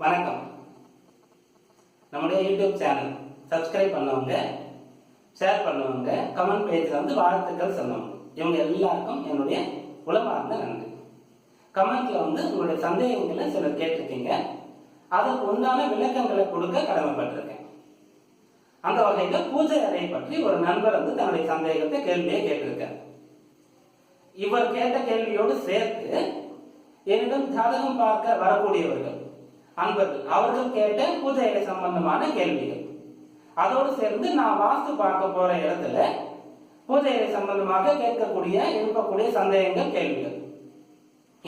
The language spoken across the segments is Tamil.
வணக்கம். நம்முடைய யூடியூப் சேனல் சப்ஸ்கிரைப் பண்ணவங்க ஷேர் பண்ணவங்க கமெண்ட் பேஜில் வந்து வாழ்த்துக்கள் சொன்னவங்க இவங்க எல்லாருக்கும் என்னுடைய உளமார்ந்த நன்றி. கமெண்ட்ல வந்து உங்களுடைய சந்தேகங்களை சிலர் கேட்டிருக்கீங்க. அதற்கு உண்டான விளக்கங்களை கொடுக்க கடமைப்பட்டிருக்கேன். அந்த வகையில் பூஜை அறை பற்றி ஒரு நண்பர் வந்து தன்னுடைய சந்தேகத்தை கேள்வியை கேட்டிருக்கார். இவர் கேட்ட கேள்வியோடு சேர்த்து என்னிடம் ஜாதகம் பார்க்க வரக்கூடியவர்கள் அன்பர்கள். அவர்கள் கேட்ட பூஜை சம்பந்தமான கேள்விகள். அதோடு சேர்ந்து நான் வாஸ்து பார்க்க போற இடத்துல பூஜைகளை சம்பந்தமாக கேட்கக்கூடிய இருக்கக்கூடிய சந்தேகங்கள் கேள்விகள்.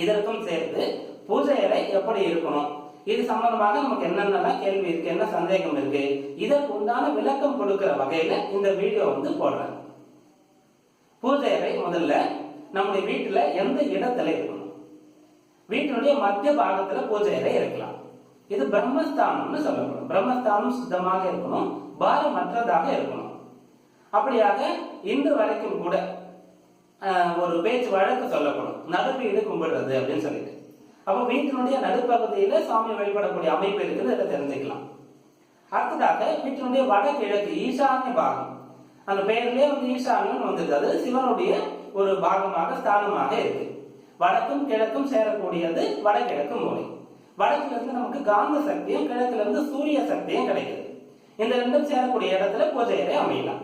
இதற்கும் சேர்த்து பூஜை அறை எப்படி இருக்கணும்? இது சம்பந்தமாக நமக்கு என்னென்னலாம் கேள்வி இருக்கு என்ன சந்தேகம் இருக்கு? இதற்கு உண்டான விளக்கம் கொடுக்கிற வகையில இந்த வீடியோ வந்து போடுறேன். பூஜை அறை முதல்ல நம்முடைய வீட்டுல எந்த இடத்துல இருக்கணும்? வீட்டினுடைய மத்திய பாகத்துல பூஜை அறை இருக்கலாம். இது பிரம்மஸ்தானம்னு சொல்லப்படும். பிரம்மஸ்தானம் சுத்தமாக இருக்கணும் பாரமற்றதாக இருக்கணும். அப்படியாக இன்று வரைக்கும் கூட ஒரு பேச்சு வழக்கு சொல்லப்படும். நடுவீடு கும்பிடுறது அப்படின்னு சொல்லிட்டு. அப்போ வீட்டினுடைய நடுப்பகுதியில சாமி வழிபடக்கூடிய அமைப்பு இருக்குது இதை தெரிஞ்சுக்கலாம். அடுத்ததாக வீட்டினுடைய வடகிழக்கு ஈசான்ய பாகம். அந்த பெயர்லேயே வந்து ஈசான்யம் வந்துருக்கு. அது சிவனுடைய ஒரு பாகமாக ஸ்தானமாக இருக்கு. வடக்கும் கிழக்கும் சேரக்கூடியது வடகிழக்கு மூலை. வடக்குல இருந்து நமக்கு காந்த சக்தியும் கிழக்குல இருந்து சூரிய சக்தியும் கிடைக்குது. இந்த ரெண்டும் சேரக்கூடிய இடத்துல பூஜை அறை அமையலாம்.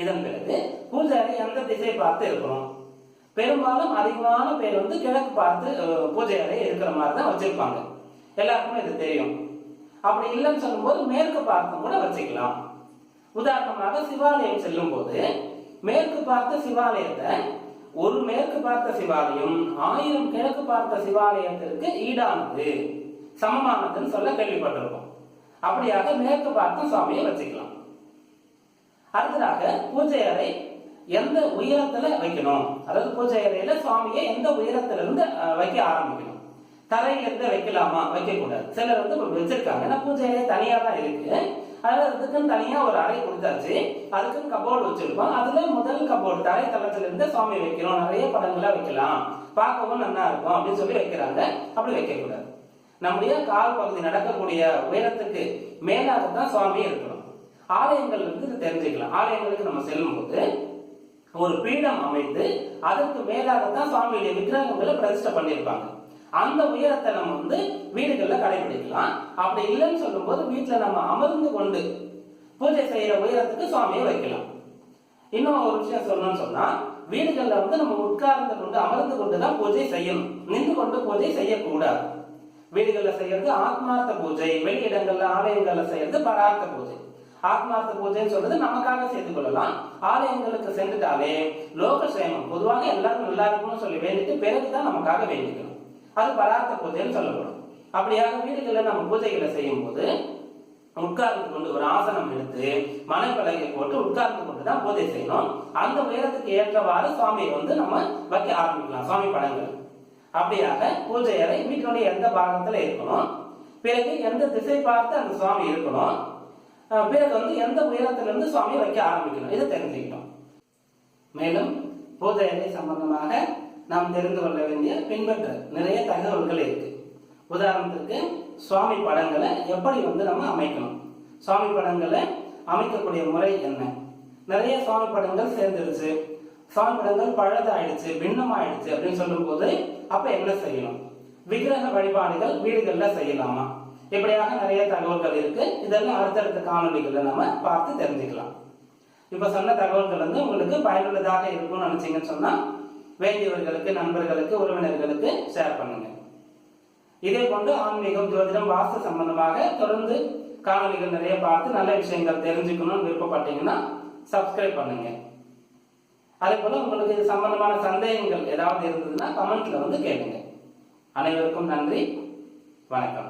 இதன் பிறகு பூஜை அறை எந்த திசை பார்த்து இருக்கணும்? பெரும்பாலும் அதிகமான பேர் வந்து கிழக்கு பார்த்து பூஜை அறை இருக்கிற மாதிரி தான் வச்சிருப்பாங்க. எல்லாருக்குமே இது தெரியும். அப்படி இல்லைன்னு சொல்லும்போது மேற்கு பார்த்து கூட வச்சுக்கலாம். உதாரணமாக சிவாலயம் செல்லும் போது மேற்கு பார்த்த சிவாலயத்தை ஒரு மேற்கு பார்த்த சிவாலயம் ஆயிரம் கிழக்கு பார்த்த சிவாலயத்திற்கு ஈடானது. சமமானதுன்னு சொல்ல கேள்விப்பட்டிருக்கோம். அப்படியாக மேற்கு பார்த்தும் சுவாமியை வச்சுக்கலாம். அடுத்ததாக பூஜை அறை எந்த உயரத்துல வைக்கணும்? அதாவது பூஜை அறையில சுவாமியை எந்த உயரத்துல இருந்து வைக்க ஆரம்பிக்கணும்? தரையில இருந்து வைக்கலாமா? வைக்க கூடாது சிலர் வந்து வச்சிருக்காங்க. ஏன்னா பூஜை அறை தனியா தான் இருக்கு. அதனால அதுக்குன்னு தனியா ஒரு அறை கொடுத்தாச்சு. அதுக்குன்னு கபோர்டு வச்சிருக்கோம். அதுல முதல் கபோர்டு தரை தளத்துல இருந்து சுவாமி வைக்கிறோம். நிறைய படங்களா வைக்கலாம். பார்க்கவும் நல்லா இருக்கும் அப்படின்னு சொல்லி வைக்கிறாங்க. அப்படி வைக்க கூடாது நம்முடைய கால் பகுதி நடக்கக்கூடிய உயரத்துக்கு மேலாக தான் சுவாமி இருக்கணும். ஆலயங்கள் வந்து தெரிஞ்சுக்கலாம். ஆலயங்களுக்கு நம்ம செல்லும்போது ஒரு பீடம் அமைத்து அதற்கு மேலாக தான் சுவாமியுடைய விக்கிரகங்களை பிரதிஷ்டை பண்ணியிருப்பாங்க. அந்த உயரத்தை நம்ம வந்து வீடுகளில் கடைபிடிக்கலாம். அப்படி இல்லைன்னு சொல்லும்போது வீட்டில் நம்ம அமர்ந்து கொண்டு பூஜை செய்யற உயரத்துக்கு சுவாமியை வைக்கலாம். இன்னும் ஒரு விஷயம் சொல்லணும்னு சொன்னா வீடுகளில் வந்து நம்ம உட்கார்ந்து கொண்டு அமர்ந்து கொண்டு தான் பூஜை செய்யணும். நின்று கொண்டு பூஜை செய்யக்கூடாது. வீடுகளில் செய்யறது ஆத்மார்த்த பூஜை வெளியிடங்கள்ல ஆலயங்கள்ல செய்யறது பரார்த்த பூஜை. ஆத்மார்த்த பூஜைன்னு சொல்றது நமக்காக செய்து கொள்ளலாம். ஆலயங்களுக்கு சென்றுட்டாலே லோக சேமம் பொதுவாக எல்லாரும் நல்லா இருக்கணும்னு சொல்லி வேண்டிட்டு பிறகுதான் நமக்காக வேண்டிக்கணும். அது பராத்த பூஜைன்னு சொல்லப்படும். அப்படியாக வீடுகளில் நம்ம பூஜைகளை செய்யும் போது உட்கார்ந்து கொண்டு ஒரு ஆசனம் எடுத்து மனைப்பலகை போட்டு உட்கார்ந்து கொண்டு தான் பூஜை செய்யணும். அந்த உயரத்துக்கு ஏற்றவாறு சுவாமியை வந்து நம்ம வைக்க ஆரம்பிக்கலாம் சுவாமி படங்கள். அப்படியாக பூஜை அறை வீட்டினுடைய எந்த பாகத்தில் இருக்கணும் பிறகு எந்த திசை பார்த்து அந்த சுவாமி இருக்கணும் பிறகு வந்து எந்த உயரத்திலிருந்து சுவாமி வைக்க ஆரம்பிக்கணும் இதை தெரிஞ்சுக்கணும் மேலும் பூஜை அறை சம்பந்தமாக நாம் தெரிந்து கொள்ள வேண்டிய பின்பற்ற நிறைய தகவல்கள் இருக்கு. உதாரணத்துக்கு சுவாமி படங்களை எப்படி வந்து நம்ம அமைக்கணும்? சுவாமி படங்களை அமைக்கக்கூடிய முறை என்ன? நிறைய சுவாமி படங்கள் சேர்ந்துருச்சு. சுவாமி படங்கள் பழதாயிடுச்சு பின்னமாயிடுச்சு அப்படின்னு சொல்லும்போது அப்ப என்ன செய்யணும்? விக்கிரக வழிபாடுகள் வீடுகளில் செய்யலாமா? இப்படியாக நிறைய தகவல்கள் இருக்கு. இதெல்லாம் அடுத்தடுத்த காணொளிகளை நம்ம பார்த்து தெரிஞ்சுக்கலாம். இப்போ சொன்ன தகவல்கள் வந்து உங்களுக்கு பயனுள்ளதாக இருக்கும்னு நினைச்சீங்கன்னு சொன்னா வேண்டியவர்களுக்கு நண்பர்களுக்கு உறவினர்களுக்கு ஷேர் பண்ணுங்க. இதே போன்று ஆன்மீகம் ஜோதிடம் வாஸ்து சம்பந்தமாக தொடர்ந்து காணொளிகள் நிறைய பார்த்து நல்ல விஷயங்கள் தெரிஞ்சுக்கணும்னு விருப்பப்பட்டீங்கன்னா சப்ஸ்கிரைப் பண்ணுங்க. அதே போல உங்களுக்கு இது சம்பந்தமான சந்தேகங்கள் ஏதாவது இருந்ததுன்னா கமெண்ட்ல வந்து கேளுங்க. அனைவருக்கும் நன்றி. வணக்கம்.